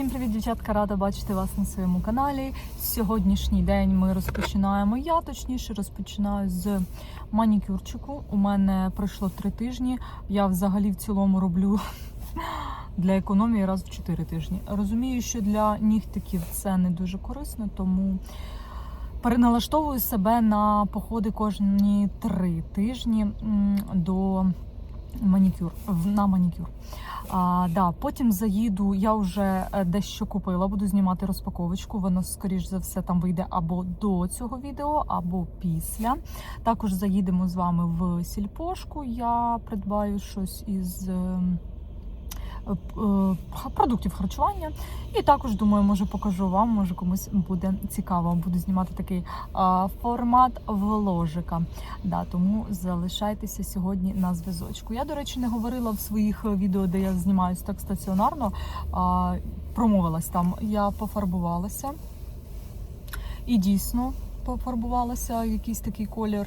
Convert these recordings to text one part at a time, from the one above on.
Всім привіт, дівчатка! Рада бачити вас на своєму каналі. Сьогоднішній день ми розпочинаємо. Я точніше розпочинаю з манікюрчику. У мене пройшло три тижні. Я взагалі в цілому роблю для економії раз в чотири тижні. Розумію, що для нігтиків це не дуже корисно, тому переналаштовую себе на походи кожні три тижні до манікюр на манікюр. А, да, потім заїду, я вже е, дещо купила, буду знімати розпаковочку. Воно, скоріш за все, там вийде або до цього відео, або після. Також заїдемо з вами в сільпошку. Я придбаю щось із. Е, е, Продуктів харчування, і також думаю, може покажу вам, може комусь буде цікаво. Буду знімати такий формат вложика. Да, тому залишайтеся сьогодні на зв'язочку. Я, до речі, не говорила в своїх відео, де я знімаюся так стаціонарно. Промовилась там. Я пофарбувалася. І дійсно пофарбувалася якийсь такий колір.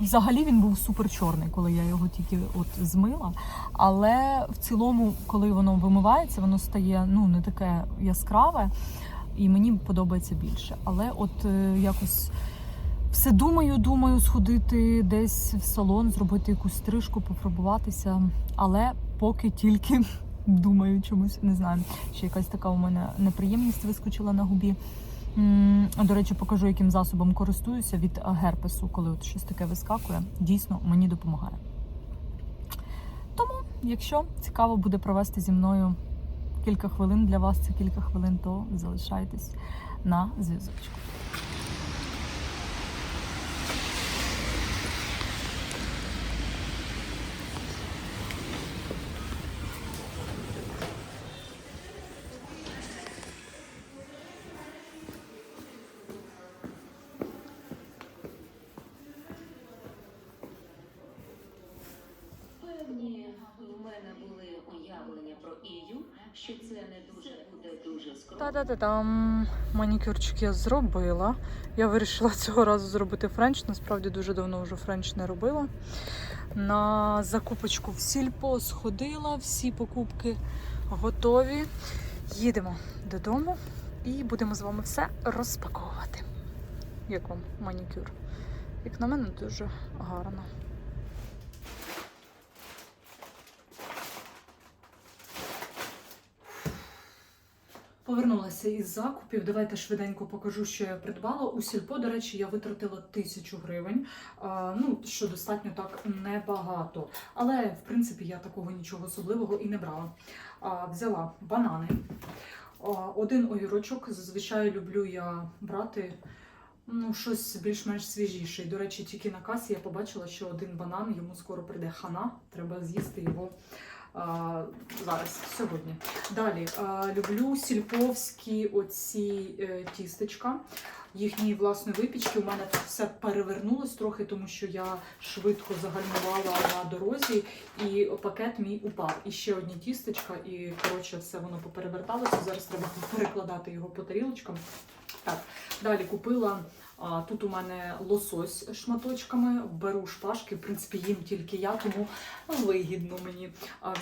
Взагалі він був супер чорний, коли я його тільки от змила. Але в цілому, коли воно вимивається, воно стає ну не таке яскраве, і мені подобається більше. Але от е, якось. Все думаю, думаю сходити десь в салон, зробити якусь стрижку, пофарбуватися. Але поки тільки думаю чомусь, не знаю. Ще якась така у мене неприємність вискочила на губі. До речі, покажу, яким засобом користуюся від е, герпесу, коли от щось таке вискакує. Дійсно, мені допомагає. Тому, якщо цікаво буде провести зі мною кілька хвилин для вас, це кілька хвилин, то залишайтесь на зв'язочку. Скромно. Та-да-та-там. Манікюрчик я зробила. Я вирішила цього разу зробити френч. Насправді дуже давно вже френч не робила. На закупочку в сільпо сходила, всі покупки готові. Їдемо додому і будемо з вами все розпаковувати. Як вам манікюр? Як на мене, дуже гарно. Повернулася із закупів. Давайте швиденько покажу, що я придбала. У сільпо, до речі, я витратила тисячу гривень. Ну, що достатньо так небагато. Але, в принципі, я такого нічого особливого і не брала. Взяла банани. Один огірочок. Зазвичай люблю я брати. Ну, щось більш-менш свіжіше. І, до речі, тільки на касі я побачила, що один банан йому скоро прийде хана. Треба з'їсти його зараз, сьогодні. Далі люблю сільповські оці е, тістечка. Їхні власне випічки. У мене все перевернулось трохи, тому що я швидко загальмувала на дорозі, і пакет мій упав. І ще одні тістечка, і коротше все воно попереверталося. Зараз треба перекладати його по тарілочкам. Так, далі купила. Тут у мене лосось шматочками, беру шпажки, в принципі, їм тільки я, тому вигідно мені.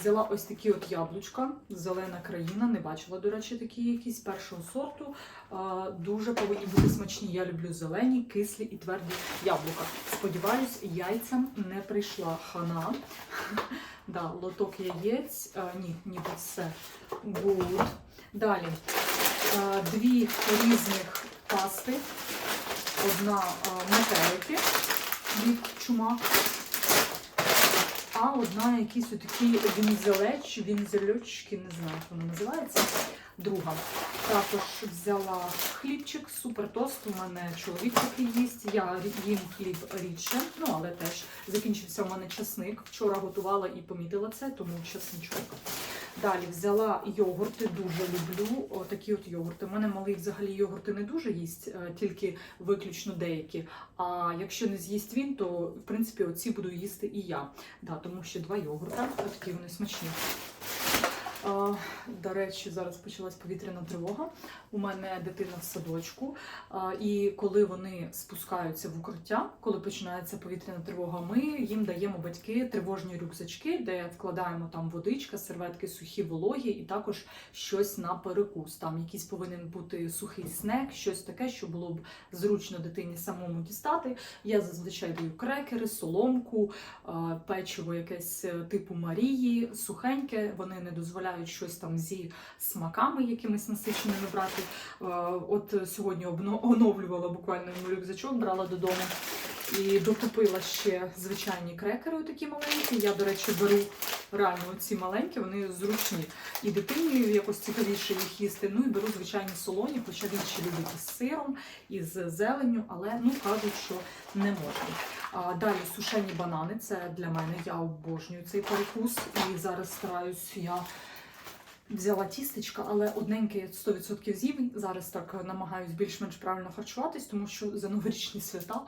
Взяла ось такі от яблучка, зелена країна. Не бачила, до речі, такі якісь першого сорту. Дуже повинні бути смачні. Я люблю зелені, кислі і тверді яблука. Сподіваюсь, яйцям не прийшла хана. Да, лоток яєць. Ні, ніби все гуд. Далі дві різних пасти. Одна а, метелики від чума, а одна якісь отакі вінзелеч, вінзельочки, не знаю, як воно називається. Друга. Також взяла хлібчик, супер тост. У мене чоловік такий їсть. Я їм хліб рідше, ну але теж закінчився у мене часник. Вчора готувала і помітила це, тому часничок. Далі взяла йогурти, дуже люблю. такі от йогурти. У мене малий взагалі йогурти не дуже їсть, е, тільки виключно деякі. А якщо не з'їсть він, то в принципі оці буду їсти і я. Да, тому що два йогурта, такі вони смачні. До речі, зараз почалась повітряна тривога. У мене дитина в садочку, і коли вони спускаються в укриття, коли починається повітряна тривога, ми їм даємо батьки тривожні рюкзачки, де вкладаємо там водичка, серветки сухі, вологі, і також щось на перекус. Там якийсь повинен бути сухий снек, щось таке, що було б зручно дитині самому дістати. Я зазвичай даю крекери, соломку, печиво якесь е, типу Марії, сухеньке. Вони не дозволяють щось там зі смаками якимись насиченими брати. Е, От сьогодні оновлювала буквально рюкзачок, брала додому. І докупила ще звичайні крекери, такі маленькі. Я, до речі, беру реально ці маленькі, вони зручні. І дитині якось цікавіше їх їсти. Ну і беру звичайні солоні, хоча ще любить із сиром, із зеленню, але ну кажуть, що не можна. А далі сушені банани. Це для мене. Я обожнюю цей перекус. І зараз стараюсь я. Взяла тістечка, але одненьке я 100% з'їм. Зараз так намагаюсь більш-менш правильно харчуватись, тому що за новорічні свята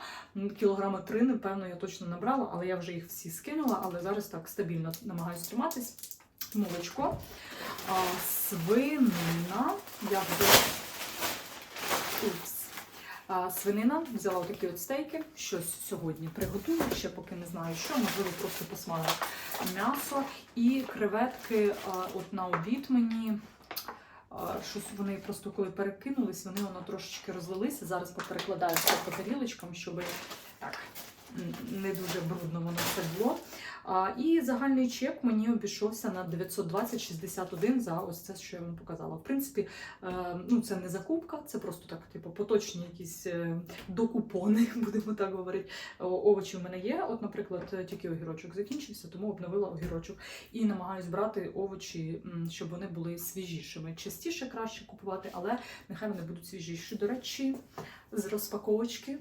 кілограма три, напевно, я точно набрала, але я вже їх всі скинула, але зараз так стабільно намагаюсь триматись. Молочко, а, свинина. Я взяла. Упс. А, свинина взяла отакі от стейки. Щось сьогодні приготую, ще поки не знаю що, можливо, просто посмажу м'ясо і креветки. а, От на обід мені. Щось вони просто коли перекинулись, вони воно трошечки розлилися. Зараз поперекладаю все по тарілочкам, щоб так не дуже брудно воно все було. І загальний чек мені обійшовся на 920,61 за ось це, що я вам показала. В принципі, е, ну це не закупка, це просто так, типу, поточні якісь е, докупони, будемо так говорити. Овочі в мене є. От, наприклад, тільки огірочок закінчився, тому обновила огірочок. І намагаюсь брати овочі, щоб вони були свіжішими. Частіше краще купувати, але нехай вони будуть свіжіші. До речі, з розпаковочки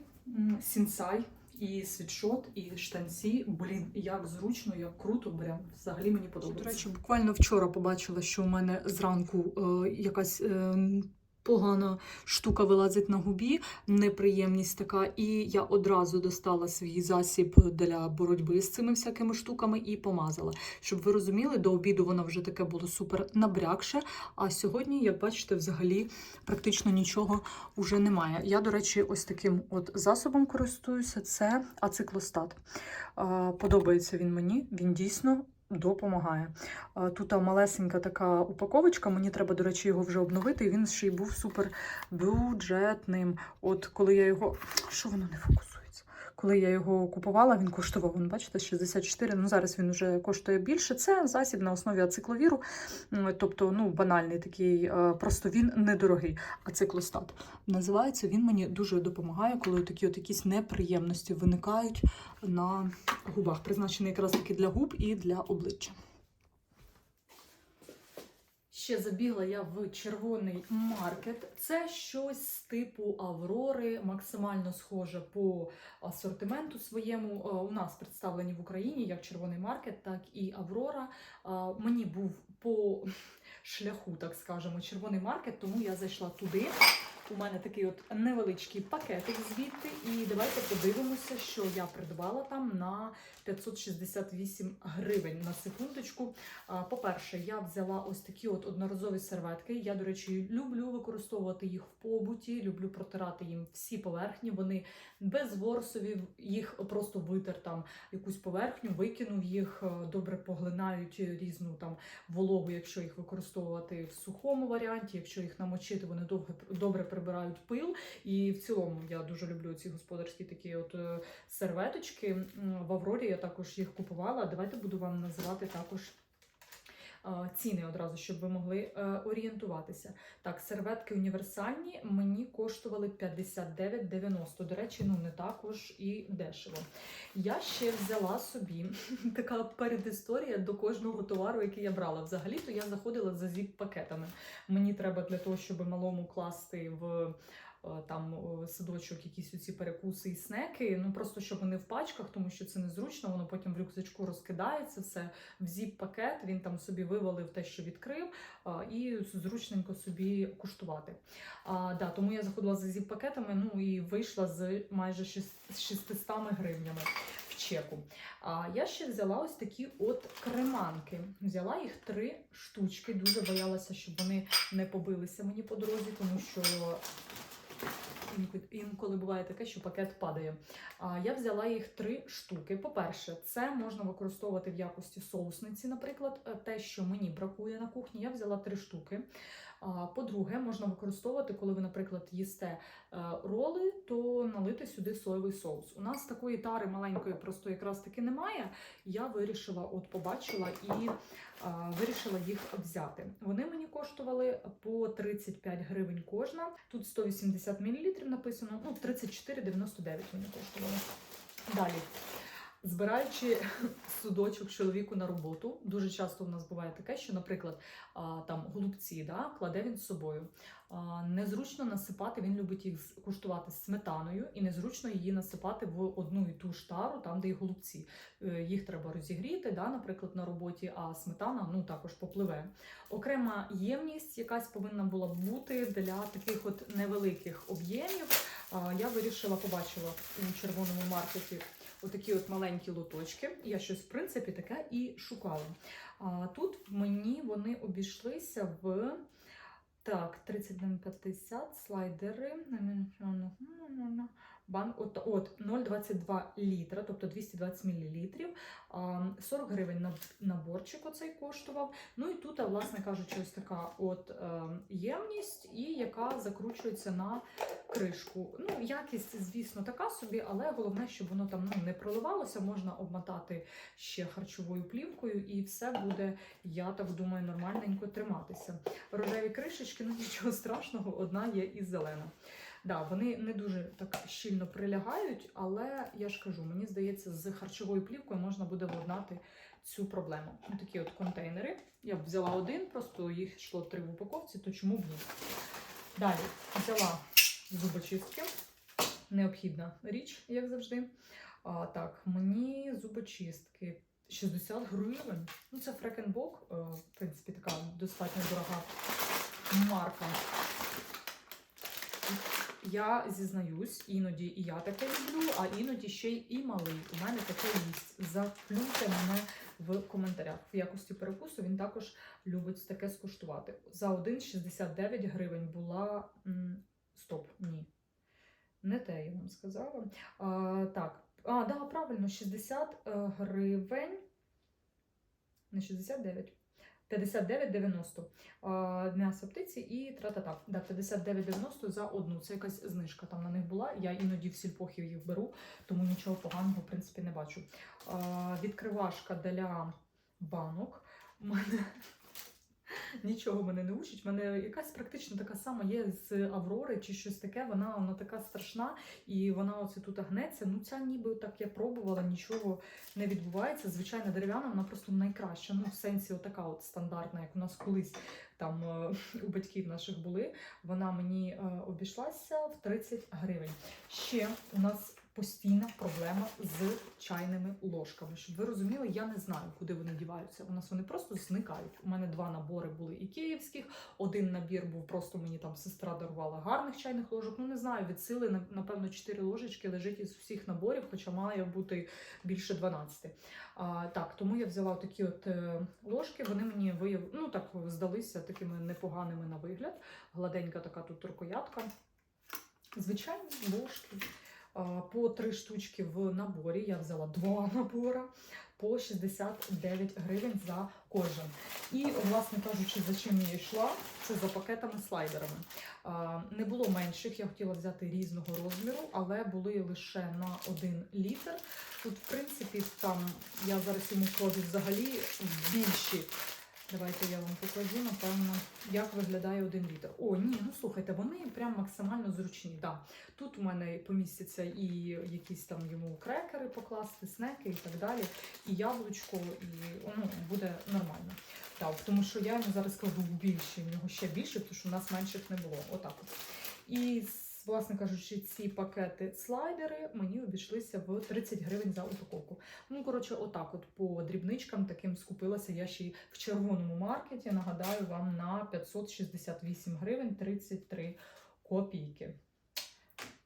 сінсай. І світшот, і штанці. Блін, як зручно, як круто, прям взагалі мені подобається. До речі, буквально вчора побачила, що у мене зранку е, якась е, погана штука вилазить на губі, неприємність така. І я одразу достала свій засіб для боротьби з цими всякими штуками і помазала. Щоб ви розуміли, до обіду воно вже таке було супер набрякше. А сьогодні, як бачите, взагалі практично нічого вже немає. Я, до речі, ось таким от засобом користуюся. Це ациклостат. Подобається він мені, він дійсно. Допомагає. Тут малесенька така упаковочка. Мені треба, до речі, його вже обновити. І він ще й був супер бюджетним. От коли я його. Що воно не фокусується? Коли я його купувала, він коштував, ну, бачите, 64. Ну зараз він вже коштує більше. Це засіб на основі ацикловіру. Тобто, ну, банальний такий, е, просто він недорогий. Ациклостат. Називається він мені дуже допомагає, коли такі от якісь неприємності виникають на губах. Призначений якраз таки для губ і для обличчя. Ще забігла я в червоний маркет. Це щось з типу Аврори, максимально схоже по асортименту своєму. Е, У нас представлені в Україні як червоний маркет, так і Аврора. Мені був по шляху, так скажемо, червоний маркет, тому я зайшла туди. У мене такий от невеличкий пакетик звідти. І давайте подивимося, що я придбала там на 568 гривень на секундочку. По-перше, я взяла ось такі от одноразові серветки. Я, до речі, люблю використовувати їх в побуті, люблю протирати їм всі поверхні. Вони безворсові, їх просто витер там якусь поверхню, викинув їх, е, добре поглинають різну там вологу, якщо їх використовувати в сухому варіанті. Якщо їх намочити, вони довго добре прибирають пил. І в цілому я дуже люблю ці господарські такі от е, серветочки. В Аврорі я також їх купувала. Давайте буду вам називати також. Е, Ціни одразу, щоб ви могли е, орієнтуватися. Так, серветки універсальні мені коштували 59,90. До речі, ну не також і дешево. Я ще взяла собі така передісторія до кожного товару, який я брала. Взагалі-то я заходила за зіп-пакетами. Мені треба для того, щоб малому класти в там е, садочок, якісь оці перекуси і снеки. Ну просто щоб вони в пачках, тому що це незручно, воно потім в рюкзачку розкидається, все в зіп-пакет. Він там собі вивалив те, що відкрив, і зручненько собі куштувати. А, да, тому я заходила за зіп-пакетами, ну і вийшла з майже з 600 гривнями. Чеку. А я ще взяла ось такі от креманки. Взяла їх три штучки. Дуже боялася, щоб вони не побилися мені по дорозі, тому що інколи- буває таке, що пакет падає. Я взяла їх три штуки. По-перше, це можна використовувати в якості соусниці, наприклад, е, те, що мені бракує на кухні. Я взяла три штуки. По-друге, можна використовувати, коли ви, наприклад, їсте е, роли, то налити сюди соєвий соус. У нас такої тари маленької просто якраз таки немає. Я вирішила, от побачила і вирішила їх взяти. Вони мені коштували по 35 гривень кожна. Тут 180 мл написано, ну 34,99 мені коштували. Далі. Збираючи судочок чоловіку на роботу, дуже часто в нас буває таке, що, наприклад, там голубці да, кладе він з собою. Незручно насипати, він любить їх куштувати з сметаною, і незручно її насипати в одну і ту ж тару, там, де і голубці. Е, Їх треба розігріти, да, наприклад, на роботі, а сметана ну, також попливе. Окрема ємність якась повинна була бути для таких от невеликих об'ємів. Я вирішила, побачила у червоному маркеті отакі от маленькі лоточки. Я щось, в принципі, таке і шукала. А тут мені вони обійшлися в так, 31,50 слайдери. Бан, от, от 0,22 літра, тобто 220 мл. 40 гривень на наборчик оцей коштував. Ну і тут, власне кажучи, ось така от е, ємність, і яка закручується на кришку. Ну, якість, звісно, така собі, але головне, щоб воно там ну, не проливалося, можна обмотати ще харчовою плівкою, і все буде, я так думаю, нормальненько триматися. Рожеві кришечки, ну нічого страшного, одна є і зелена. Да, вони не дуже так щільно прилягають, але я ж кажу, мені здається, з харчовою плівкою можна буде владнати цю проблему. Ось такі от контейнери. Я б взяла один, просто їх йшло три в упаковці, то чому б ні? Dалі взяла зубочистки. Необхідна річ, як завжди. А, так, мені зубочистки 60 гривень. Ну, це Фрекенбок, е, в принципі, така достатньо дорога марка. Я зізнаюсь, іноді і я таке люблю, а іноді ще й і малий. У мене таке їсть. Заплюйте мене в коментарях. В якості перекусу він також любить таке скуштувати. За 1,69 гривень була. м, Стоп, ні. Не те я вам сказала. А, так, а, да, правильно, 60 е, гривень. Не 69. 59,90 а, м'ясо птиці і тра-та-та. Да, 59,90 за одну. Це якась знижка там на них була. Я іноді в сільпохів їх беру, тому нічого поганого в принципі не бачу. Відкривашка для банок. У мене нічого мене не учить. Мене якась практично така сама є з Аврори чи щось таке. Вона, вона така страшна, і вона оце тут гнеться. Ну, ця ніби так я пробувала, нічого не відбувається. Звичайна дерев'яна, вона просто найкраща. Ну, в сенсі, отака от стандартна, як у нас колись там е, у батьків наших були. Вона мені е, обійшлася в 30 гривень. Ще у нас постійна проблема з чайними ложками. Щоб ви розуміли, я не знаю, куди вони діваються. У нас вони просто зникають. У мене два набори були і київських. Один набір був просто мені там сестра дарувала гарних чайних ложок. Ну не знаю, від сили напевно 4 ложечки лежить із всіх наборів, хоча має бути більше 12. А, так, тому я взяла такі от е, ложки. Вони мені вияв... ну так здалися такими непоганими на вигляд. Гладенька така тут рукоятка. Звичайні ложки. А, По три штучки в наборі. Я взяла два набора по 69 гривень за кожен. І, власне кажучи, за чим я йшла, це за пакетами-слайдерами. Не було менших, я хотіла взяти різного розміру, але були лише на 1 літр. Тут, в принципі, там я зараз йому кладу взагалі більші. Давайте я вам покажу, напевно, як виглядає один літр. О, ні, ну слухайте, вони прям максимально зручні. Да. Тут у мене помістяться і якісь там йому крекери покласти, снеки і так далі, і яблучко, і ну, буде нормально. Так, тому що я йому зараз кладу більше, в нього ще більше, тому що у нас менших не було. Отак от. І, власне кажучи, ці пакети слайдери мені обійшлися в 30 гривень за упаковку. Ну, коротше, отак, от по дрібничкам таким скупилася я ще й в червоному маркеті. Нагадаю вам на 568 гривень 33 копійки.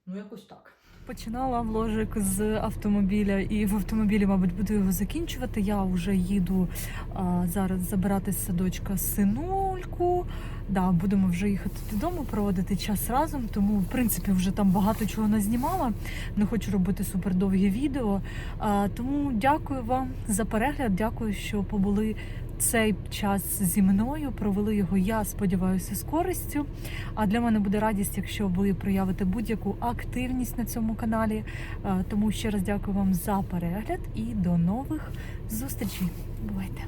Ну, якось так. Починала вложик з автомобіля, і в автомобілі, мабуть, буду його закінчувати. Я вже їду а, зараз забирати з садочка синульку. Да, будемо вже їхати додому, проводити час разом. Тому, в принципі, вже там багато чого назнімала. Не хочу робити супердовгі відео. А, тому дякую вам за перегляд. Дякую, що побули цей час зі мною. Провели його, я сподіваюся, з користю. А для мене буде радість, якщо ви проявите будь-яку активність на цьому каналі. Тому ще раз дякую вам за перегляд і до нових зустрічей. Бувайте!